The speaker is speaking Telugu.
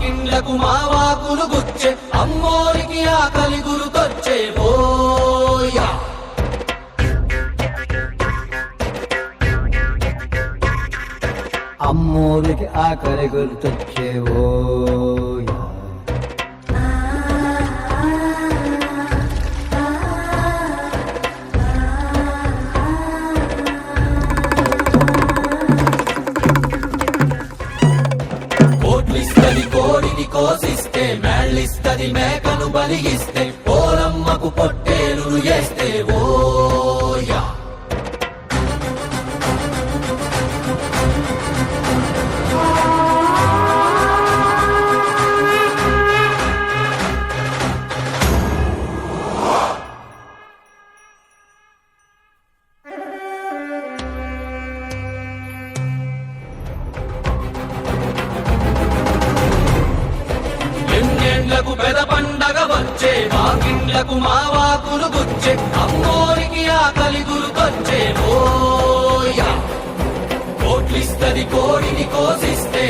ఎన్నెండ్లకు మావాకులు గుచ్చే అమ్మోరికి ఆకలి గురుకొచ్చే బోయా. అమ్మోరికి ఆకలి గుర్తొచ్చేవో కోడిని కోసిస్తే మేళ్ళిస్తది మేకను బలిగిస్తే పోలం వాకిండ్లకు పెద పండగ వచ్చే వాకిండ్లకు మా వాకులు గుచ్చే అమ్మోరికి ఆకలి గురుకొచ్చే ఓయా కోట్లిస్తది కోడిని కోసిస్తే